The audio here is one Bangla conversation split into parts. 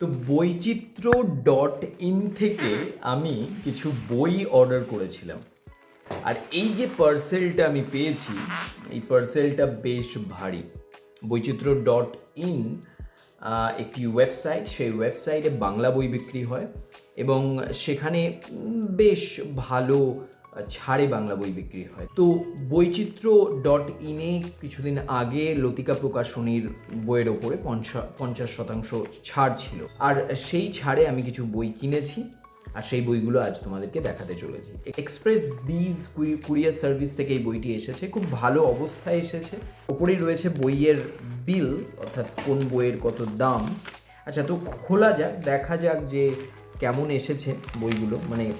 তো বৈচিত্র্য ডট ইন থেকে আমি কিছু বই অর্ডার করেছিলাম। আর এই যে পার্সেলটা আমি পেয়েছি, এই পার্সেলটা বেশ ভারী। বৈচিত্র্য ডট ইন একটি ওয়েবসাইট, সেই ওয়েবসাইটে বাংলা বই বিক্রি হয় এবং সেখানে বেশ ভালো ছাড়ে বাংলা বই বিক্রি হয়। তো বৈচিত্র্য ডট ইনে কিছুদিন আগে লতিকা প্রকাশনীর বইয়ের ওপরে পঞ্চা- পঞ্চাশ শতাংশ ছাড় ছিল। আর সেই ছাড়ে আমি কিছু বই কিনেছি, আর সেই বইগুলো আজ তোমাদেরকে দেখাতে চলেছি। এক্সপ্রেস বিজ কুরিয়ার সার্ভিস থেকে এই বইটি এসেছে, খুব ভালো অবস্থায় এসেছে। ওপরেই রয়েছে বইয়ের বিল, অর্থাৎ কোন বইয়ের কত দাম। আচ্ছা তো খোলা যাক, দেখা যাক যে কেমন এসেছে বইগুলো মানে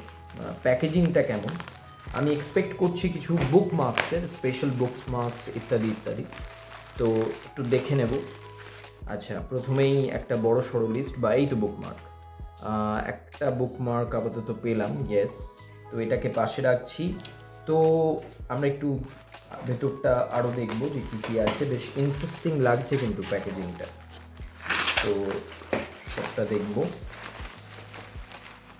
প্যাকেজিংটা কেমন। আমি এক্সপেক্ট করছি কিছু বুক মার্কসের স্পেশাল বুকস মার্কস ইত্যাদি ইত্যাদি। তো একটু দেখে নেব। আচ্ছা প্রথমেই একটা বড় সড়ো লিস্ট বা এই তো বুকমার্ক একটা বুকমার্ক আপাতত পেলাম ইয়েস তো এটাকে পাশে রাখছি। তো আমরা একটু ভেতরটা আরও দেখব যে কী কী আছে। বেশ ইন্টারেস্টিং লাগছে কিন্তু প্যাকেজিংটা তো সবটা দেখব।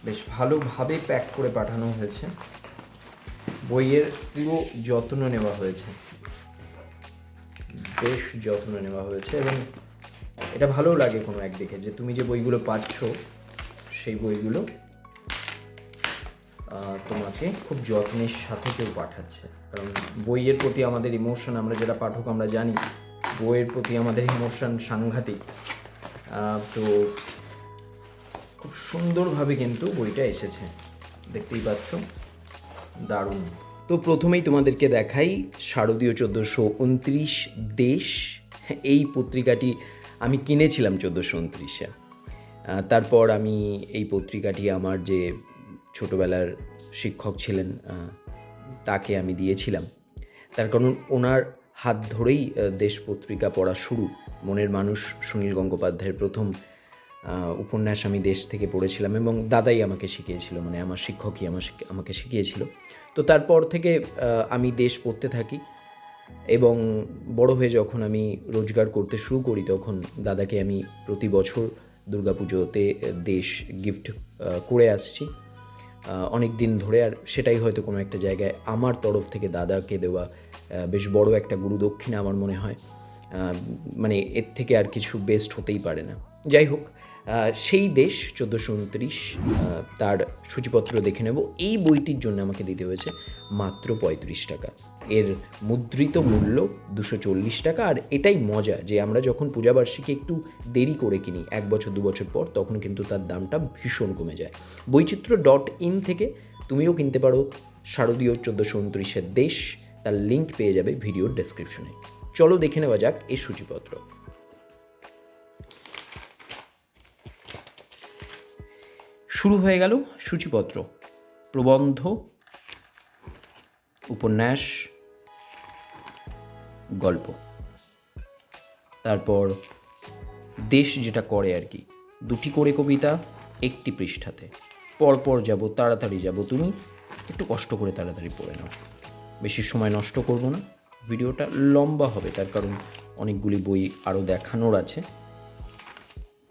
বেশ ভালোভাবে প্যাক করে পাঠানো হয়েছে। বইয়ের পুরো যত্ন নেওয়া হয়েছে। বেশ যত্ন নেওয়া হয়েছে এবং এটা ভালো লাগে কোনো একদিকে যে তুমি যে বইগুলো পাচ্ছ, সেই বইগুলো তোমাকে খুব যত্নের সাথে কেউ পাঠাচ্ছে। কারণ বইয়ের প্রতি আমাদের ইমোশন আমরা যারা পাঠক আমরা জানি, বইয়ের প্রতি আমাদের ইমোশন সাংঘাতিক। তো খুব সুন্দরভাবে কিন্তু বইটা এসেছে। দেখতেই পাচ্ছ। দারুণ। তো প্রথমেই তোমাদেরকে দেখাই শারদীয় চোদ্দোশো উনত্রিশ দেশ। এই পত্রিকাটি আমি কিনেছিলাম চোদ্দোশো উনত্রিশে। তারপর আমি এই পত্রিকাটি আমার যে ছোটোবেলার শিক্ষক ছিলেন তাকে আমি দিয়েছিলাম। তার কারণ ওনার হাত ধরেই দেশ পত্রিকা পড়া শুরু। মনের মানুষ সুনীল গঙ্গোপাধ্যায়ের প্রথম উপন্যাস আমি দেশ থেকে পড়েছিলাম এবং দাদাই আমাকে শিখিয়েছিল মানে আমার শিক্ষকই আমার আমাকে শিখিয়েছিল। তো তারপর থেকে আমি দেশ পড়তে থাকি এবং বড় হয়ে যখন আমি রোজগার করতে শুরু করি, তখন দাদাকে আমি প্রতি বছর দুর্গাপুজোতে দেশ গিফট করে আসছি। অনেক দিন ধরে আর সেটাই হয়তো কোনো একটা জায়গায় আমার তরফ থেকে দাদাকে দেওয়া বেশ বড় একটা গুরুদক্ষিণা আমার মনে হয়। মানে এর থেকে আর কিছু বেস্ট হতেই পারে না। যাই হোক সেই দেশ চোদ্দোশো উনত্রিশ তার সূচিপত্র দেখে নেব। এই বইটির জন্য আমাকে দিতে হয়েছে মাত্র পঁয়ত্রিশ টাকা। এর মুদ্রিত মূল্য দুশো চল্লিশ টাকা, আর এটাই মজা যে আমরা যখন পূজাবার্ষিকী একটু দেরি করে কিনি, এক বছর, দু বছর পর, তখন কিন্তু তার দামটা ভীষণ কমে যায়। বৈচিত্র্য ডট ইন থেকে তুমিও কিনতে পারো শারদীয় চোদ্দোশো উনত্রিশের দেশ। তার লিঙ্ক পেয়ে যাবে ভিডিওর ডেসক্রিপশনে। চলো দেখে নেওয়া যাক এই সূচিপত্র। শুরু হয়ে গেল সূচিপত্র, প্রবন্ধ, উপন্যাস, গল্প। তারপর দেশ যেটা করে আর কি, দুটি করে কবিতা, একটি পৃষ্ঠাতে। পরপর যাব, তাড়াতাড়ি যাব, তুমি একটু কষ্ট করে তাড়াতাড়ি পড়ে নাও। বেশি সময় নষ্ট করব না, ভিডিওটা লম্বা হবে, তার কারণ অনেকগুলি বই আরও দেখানোর আছে।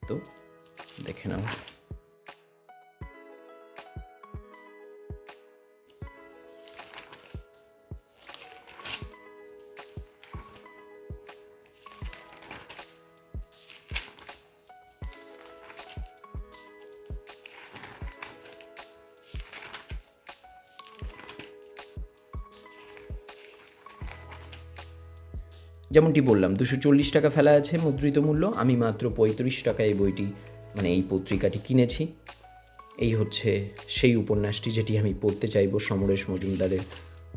তো দেখে নাও। যেমনটি বললাম, দুশো চল্লিশ টাকা ফেলা আছে মুদ্রিত মূল্য। আমি মাত্র পঁয়ত্রিশ টাকায় এই বইটি মানে এই পত্রিকাটি কিনেছি। এই হচ্ছে সেই উপন্যাসটি যেটি আমি পড়তে চাইব সমরেশ মজুমদারের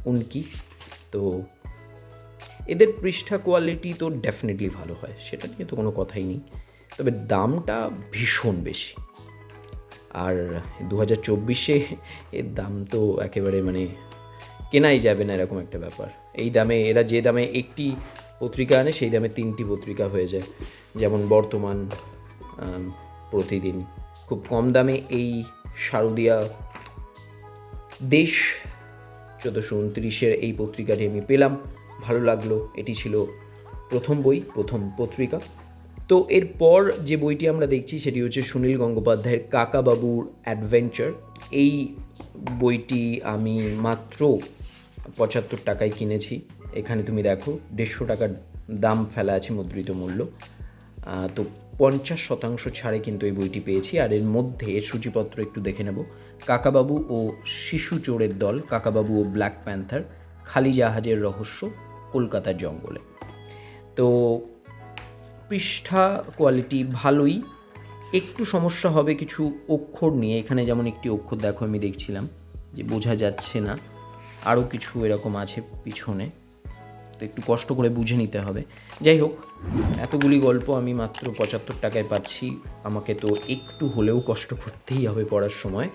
উনকি। তো এদের পৃষ্ঠা কোয়ালিটি তো ডেফিনেটলি ভালো হয়, সেটা নিয়ে তো কোনো কথাই নেই। তবে দামটা ভীষণ বেশি। আর দু হাজার চব্বিশে এর দাম তো একেবারে মানে কেনাই যাবে না এরকম একটা ব্যাপার। এই দামে, এরা যে দামে একটি পত্রিকা আনে, সেই দামে তিনটি পত্রিকা হয়ে যায়। যেমন বর্তমান প্রতিদিন। খুব কম দামে এই শারদিয়া দেশ, চোদ্দোশো উনত্রিশের এই পত্রিকাটি আমি পেলাম। ভালো লাগল, এটি ছিল প্রথম বই, প্রথম পত্রিকা। তো এরপর যে বইটি আমরা দেখছি, সেটি হচ্ছে সুনীল গঙ্গোপাধ্যায়ের কাকাবাবুর অ্যাডভেঞ্চার। এই বইটি আমি মাত্র পঁচাত্তর টাকায় কিনেছি। এখানে তুমি দেখো দেড়শো টাকার দাম ফেলা আছে মুদ্রিত মূল্য। তো পঞ্চাশ শতাংশ ছাড়ে কিন্তু এই বইটি পেয়েছি। আর এর মধ্যে এর সূচিপত্র একটু দেখে নেব। কাকাবাবু ও শিশু চোরের দল, কাকাবাবু ও ব্ল্যাক প্যান্থার, খালি জাহাজের রহস্য, কলকাতার জঙ্গলে। তো পৃষ্ঠা কোয়ালিটি ভালোই। একটু সমস্যা হবে কিছু অক্ষর নিয়ে। এখানে যেমন একটি অক্ষর দেখো আমি দেখছিলাম, যে বোঝা যাচ্ছে না। আরও কিছু এরকম আছে পিছনে। তো একটু কষ্ট করে বুঝে নিতে হবে। যাই হোক, এতগুলি গল্প আমি মাত্র পঁচাত্তর টাকায় পাচ্ছি। আমাকে তো একটু হলেও কষ্ট করতেই হবে পড়ার সময়।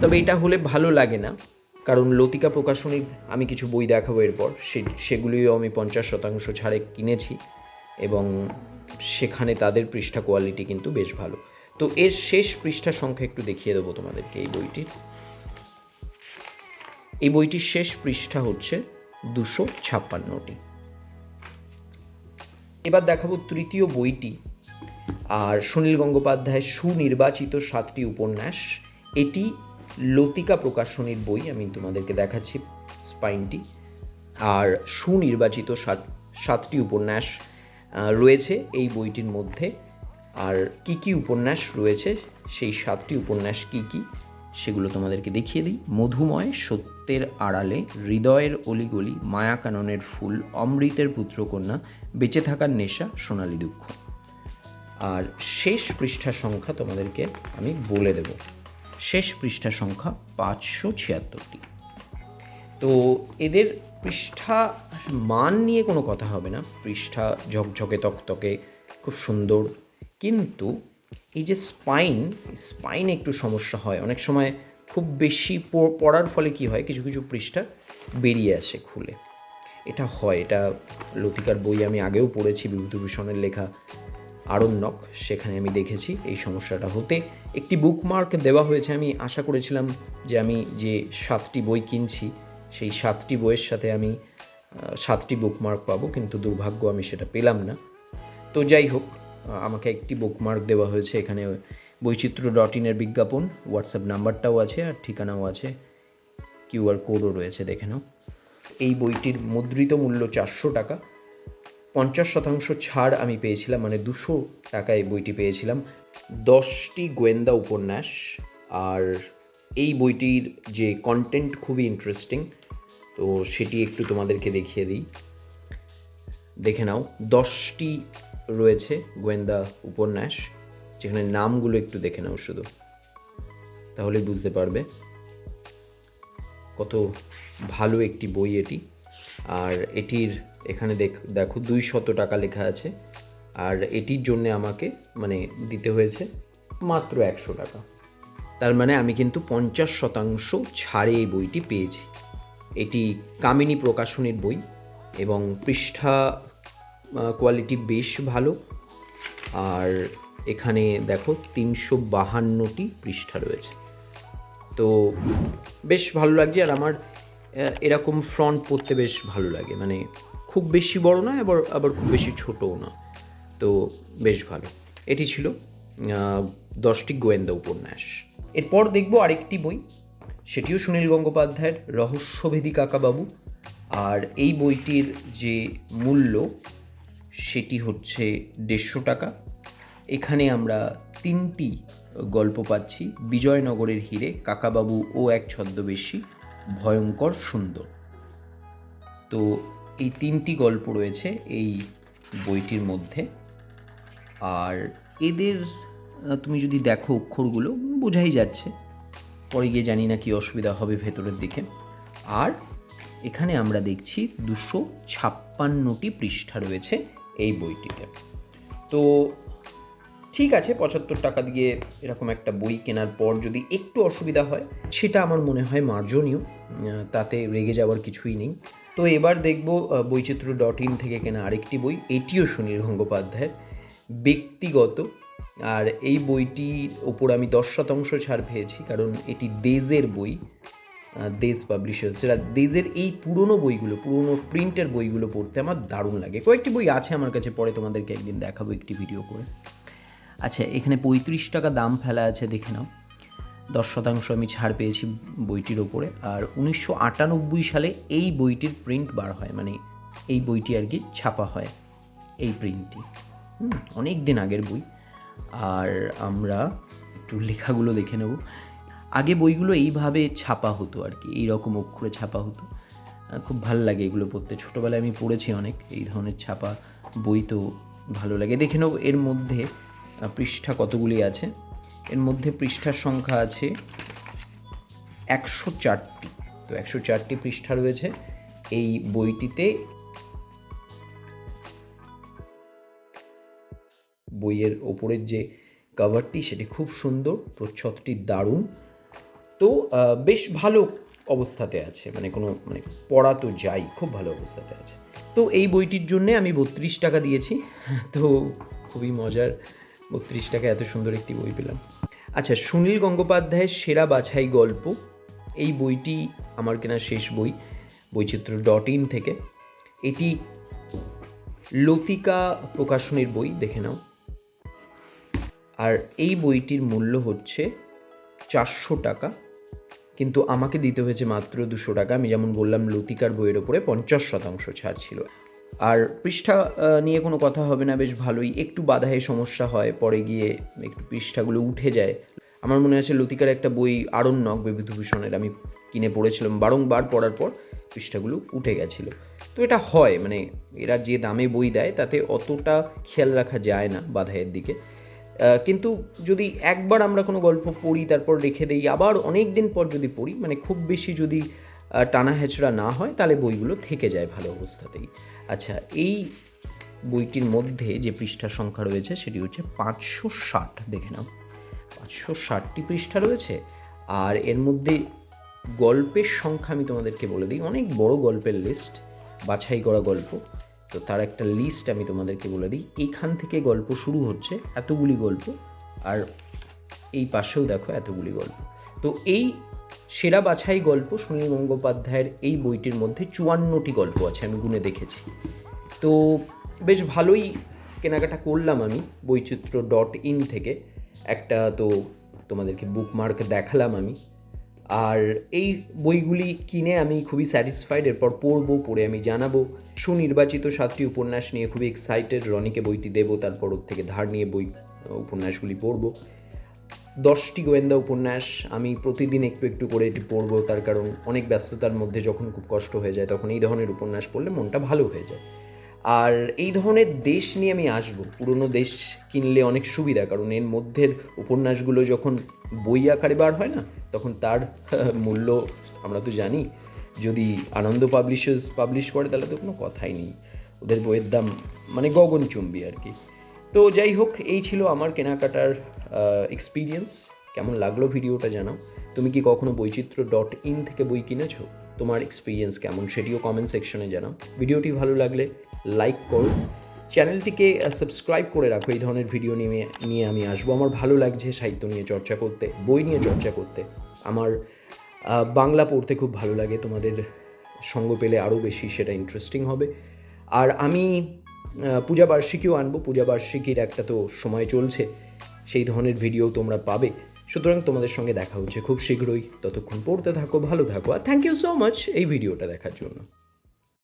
তবে এটা হলে ভালো লাগে না। কারণ লতিকা প্রকাশনীর আমি কিছু বই দেখাবো এরপর। সে, সেগুলিও আমি পঞ্চাশ শতাংশ ছাড়ে কিনেছি এবং সেখানে তাদের পৃষ্ঠা কোয়ালিটি কিন্তু বেশ ভালো। তো এর শেষ পৃষ্ঠা সংখ্যা একটু দেখিয়ে দেবো তোমাদেরকে এই বইটির। এই বইটির শেষ পৃষ্ঠা হচ্ছে দুশো ছাপ্পান্নটি। এবার দেখাবো তৃতীয় বইটি। আর সুনীল গঙ্গোপাধ্যায়ের সুনির্বাচিত সাতটি উপন্যাস। এটি লতিকা প্রকাশনীর বই, আমি তোমাদেরকে দেখাচ্ছি স্পাইনটি। আর সুনির্বাচিত সাত, সাতটি উপন্যাস রয়েছে এই বইটির মধ্যে। আর কি কি উপন্যাস রয়েছে? সেই সাতটি উপন্যাস কি কি? সেগুলো তোমাদেরকে দেখিয়ে দিই। মধুময় সত্যের আড়ালে, হৃদয়ের অলিগলি, মায়াকাননের ফুল, অমৃতের পুত্রকন্যা, বেঁচে থাকার নেশা, সোনালী দুঃখ। আর শেষ পৃষ্ঠা সংখ্যা তোমাদেরকে আমি বলে দেব। শেষ পৃষ্ঠা সংখ্যা পাঁচশো ছিয়াত্তরটি। তো এদের পৃষ্ঠা মান নিয়ে কোনো কথা হবে না। পৃষ্ঠা ঝকঝকে তকতকে, খুব সুন্দর। কিন্তু এই যে স্পাইন স্পাইন একটু সমস্যা হয়। অনেক সময় খুব বেশি পড়ার ফলে কি হয়, কিছু কিছু পৃষ্ঠা বেরিয়ে আসে খুলে। এটা হয়, এটা লতিকার বই আমি আগেও পড়েছি, বিভূতিভূষণের লেখা আরণ্যক, সেখানে আমি দেখেছি এই সমস্যাটা হতে। একটি বুকমার্ক দেওয়া হয়েছে, আমি আশা করেছিলাম যে আমি যে সাতটি বই কিনছি, সেই সাতটি বইয়ের সাথে আমি সাতটি বুকমার্ক পাবো, কিন্তু দুর্ভাগ্য আমি সেটা পেলাম না। তো যাই হোক আমাকে একটি বুকমার্ক দেওয়া হয়েছে, এখানে বৈচিত্র্য ডট ইনের বিজ্ঞাপন হোয়াটসঅ্যাপ নাম্বারটাও আছে আর ঠিকানাও আছে কিউআর কোডও রয়েছে, দেখে নাও। এই বইটির মুদ্রিত মূল্য চারশো টাকা। পঞ্চাশ শতাংশ ছাড় আমি পেয়েছিলাম মানে দুশো টাকায় বইটি পেয়েছিলাম। দশটি গোয়েন্দা উপন্যাস আর এই বইটির যে কন্টেন্ট খুবই ইন্টারেস্টিং তো সেটি একটু তোমাদেরকে দেখিয়ে দিই। দেখে নাও, দশটি রয়েছে গোয়েন্দা উপন্যাস, যেখানে নামগুলো একটু দেখে নাও শুধু। তাহলে বুঝতে পারবে কত ভালো একটি বই এটি। আর এটির এখানে দেখ, দেখো দুই শত টাকা লেখা আছে। আর এটির জন্যে আমাকে মানে দিতে হয়েছে মাত্র একশো টাকা। তার মানে আমি কিন্তু পঞ্চাশ শতাংশ ছাড়ে এই বইটি পেয়েছি। এটি কামিনী প্রকাশনীর বই এবং পৃষ্ঠা কোয়ালিটি বেশ ভালো। আর এখানে দেখো তিনশো বাহান্নটি পৃষ্ঠা রয়েছে। তো বেশ ভালো লাগছে আর আমার এরকম ফ্রন্ট পড়তে বেশ ভালো লাগে। মানে খুব বেশি বড় না আবার আবার খুব বেশি ছোটও না। তো বেশ ভালো। এটি ছিল দশটি গোয়েন্দা উপন্যাস। এরপর দেখব আরেকটি বই। সেটিও সুনীল গঙ্গোপাধ্যায়ের রহস্যভেদী কাকাবাবু। আর এই বইটির যে মূল্য সেটি হচ্ছে দেড়শো টাকা। এখানে আমরা তিনটি গল্প পাচ্ছি। বিজয়নগরের হিরে কাকাবাবু ও এক ছদ্মবেশী, ভয়ঙ্কর সুন্দর। তো এই তিনটি গল্প রয়েছে এই বইটির মধ্যে। আর এদের তুমি যদি দেখো অক্ষরগুলো, বোঝাই যাচ্ছে। পরে গিয়ে জানি না কি অসুবিধা হবে ভেতরের দিকে। আর এখানে আমরা দেখছি দুশো ছাপ্পান্নটি পৃষ্ঠা রয়েছে। এই বইটিতে। তো ঠিক আছে, পঁচাত্তর টাকা দিয়ে এরকম একটা বই কেনার পর যদি একটু অসুবিধা হয়, সেটা আমার মনে হয় মার্জনীয় তাতে রেগে যাওয়ার কিছুই নেই। তো এবার দেখব বৈচিত্র্য ডট ইন থেকে কেনা আরেকটি বই, এটিও সুনীল গঙ্গোপাধ্যায়ের, ব্যক্তিগত। আর এই বইটির ওপর আমি দশ শতাংশ ছাড় পেয়েছি, কারণ এটি দেজের বই। দেশ পাবলিশার্স সেটা দেজের এই পুরনো বইগুলো, পুরনো প্রিন্টের বইগুলো পড়তে আমার দারুণ লাগে। কয়েকটি বই আছে আমার কাছে, পরে তোমাদেরকে একদিন দেখাবো একটি ভিডিও করে। আচ্ছা এখানে পঁয়ত্রিশ টাকা দাম ফেলা আছে, দেখে নাও। দশ শতাংশ আমি ছাড় পেয়েছি বইটির ওপরে। আর উনিশশো আটানব্বই সালে এই বইটির প্রিন্ট বার হয় মানে এই বইটি আর কি ছাপা হয়, এই প্রিন্টটি অনেক দিন আগের বই। আর আমরা একটু লেখাগুলো দেখে নেব। আগে বইগুলো এইভাবে ছাপা হতো আর কি, এইরকম অক্ষরে ছাপা হতো। খুব ভালো লাগে এগুলো পড়তে। ছোটোবেলায় আমি পড়েছি অনেক, এই ধরনের ছাপা বই তো ভালো লাগে। দেখে নেব এর মধ্যে পৃষ্ঠা কতগুলি আছে? এর মধ্যে পৃষ্ঠার সংখ্যা আছে একশো চারটি। তো একশো চারটি পৃষ্ঠা রয়েছে এই বইটিতে। বইয়ের ওপরের যে কভারটি সেটি খুব সুন্দর, প্রচ্ছদটি দারুণ। তো বেশ ভালো অবস্থাতে আছে মানে কোনো মানে পড়া তো যাই, খুব ভালো অবস্থাতে আছে। তো এই বইটির জন্যে আমি বত্রিশ টাকা দিয়েছি, তো খুবই মজার, বত্রিশ টাকা এত সুন্দর একটি বই পেলাম। আচ্ছা সুনীল গঙ্গোপাধ্যায়ের সেরা বাছাই গল্প, এই বইটি আমার কেনা শেষ বই, বৈচিত্র্য ডট ইন থেকে। এটি লতিকা প্রকাশনীর বই, দেখে নাও। আর এই বইটির মূল্য হচ্ছে চারশো টাকা। কিন্তু আমাকে দিতে হয়েছে মাত্র দুশো টাকা। আমি যেমন বললাম, লতিকার বইয়ের ওপরে পঞ্চাশ শতাংশ ছাড় ছিল। আর পৃষ্ঠা নিয়ে কোনো কথা হবে না, বেশ ভালোই। একটু বাধায় সমস্যা হয়, পরে গিয়ে একটু পৃষ্ঠাগুলো উঠে যায়। আমার মনে আছে লতিকার একটা বই আরণ্যক বিভূতিভূষণের আমি কিনে পড়েছিলাম। বারংবার পড়ার পর পৃষ্ঠাগুলো উঠে গেছিল। তো এটা হয় মানে এরা যে দামে বই দেয়, তাতে অতটা খেয়াল রাখা যায় না বাধাইয়ের দিকে। কিন্তু যদি একবার আমরা কোনো গল্প পড়ি, তারপর রেখে দেই, আবার অনেক দিন পর যদি পড়ি মানে খুব বেশি যদি টানা হেঁচড়া না হয়, তাহলে বইগুলো থেকে যায় ভালো অবস্থাতেই। আচ্ছা এই বইটির মধ্যে যে পৃষ্ঠা সংখ্যা রয়েছে, সেটি হচ্ছে পাঁচশো ষাট। দেখে নাও, পাঁচশো ষাটটি পৃষ্ঠা রয়েছে, আর এর মধ্যে গল্পের সংখ্যা আমি তোমাদেরকে বলে দিই। অনেক বড় গল্পের লিস্ট বাছাই করা গল্প। তো তার একটা লিস্ট আমি তোমাদেরকে বলে দিই। এইখান থেকে গল্প শুরু হচ্ছে এতগুলি গল্প আর এই পাশেও দেখো এতগুলি গল্প। তো এই সেরা বাছাই গল্প সুনীল গঙ্গোপাধ্যায়ের এই বইটির মধ্যে চুয়ান্নটি গল্প আছে, আমি গুনে দেখেছি। তো বেশ ভালোই কেনাকাটা করলাম আমি বৈচিত্র্য ডট ইন থেকে। একটা তো তোমাদেরকে বুকমার্ক দেখালাম আমি। আর এই বইগুলি কিনে আমি খুবই স্যাটিসফাইড এরপর পড়ব, পড়ে আমি জানাব। সুনির্বাচিত সাতটি উপন্যাস নিয়ে খুবই এক্সাইটেড রনিকে বইটি দেবো, তারপর ওর থেকে ধার নিয়ে বই, উপন্যাসগুলি পড়ব। দশটি গোয়েন্দা উপন্যাস আমি প্রতিদিন একটু একটু করে এটি পড়ব, তার কারণ অনেক ব্যস্ততার মধ্যে যখন খুব কষ্ট হয়ে যায়, তখন এই ধরনের উপন্যাস পড়লে মনটা ভালো হয়ে যায়। আর এই ধরনের দেশ নিয়ে আমি আসব। পুরনো দেশ কিনলে অনেক সুবিধা, কারণ এর মধ্যের উপন্যাসগুলো যখন বই আকারে বার হয় না, তখন তার মূল্য আমরা তো জানি। যদি আনন্দ পাবলিশার্স পাবলিশ করে, তাহলে তো কোনো কথাই নেই। ওদের বইয়ের দাম মানে গগনচুম্বী আর কি। তো যাই হোক, এই ছিল আমার কেনাকাটার এক্সপিরিয়েন্স কেমন লাগল ভিডিওটা জানাও। তুমি কি কখনো বৈচিত্র্য ডট ইন থেকে বই কিনেছো? তোমার এক্সপিরিয়েন্স কেমন? সেটিও কমেন্ট সেকশনে জানাও। ভিডিওটি ভালো লাগলে লাইক করো চ্যানেলটিকে সাবস্ক্রাইব করে রাখো। এই ধরনের ভিডিও নিয়ে নিয়ে আমি আসব। আমার ভালো লাগছে সাহিত্য নিয়ে চর্চা করতে, বই নিয়ে চর্চা করতে। আমার বাংলা পড়তে খুব ভালো লাগে। তোমাদের সঙ্গ পেলে আরও বেশি সেটা ইন্টারেস্টিং হবে। আর আমি পূজা বার্ষিকীও আনব। পূজা বার্ষিকীর একটা তো সময় চলছে। সেই ধরনের ভিডিও তোমরা পাবে। সুতরাং তোমাদের সঙ্গে দেখা হচ্ছে খুব শীঘ্রই। ততক্ষণ পড়তে থাকো, ভালো থাকো। আর থ্যাংক ইউ সো মাচ এই ভিডিওটা দেখার জন্য।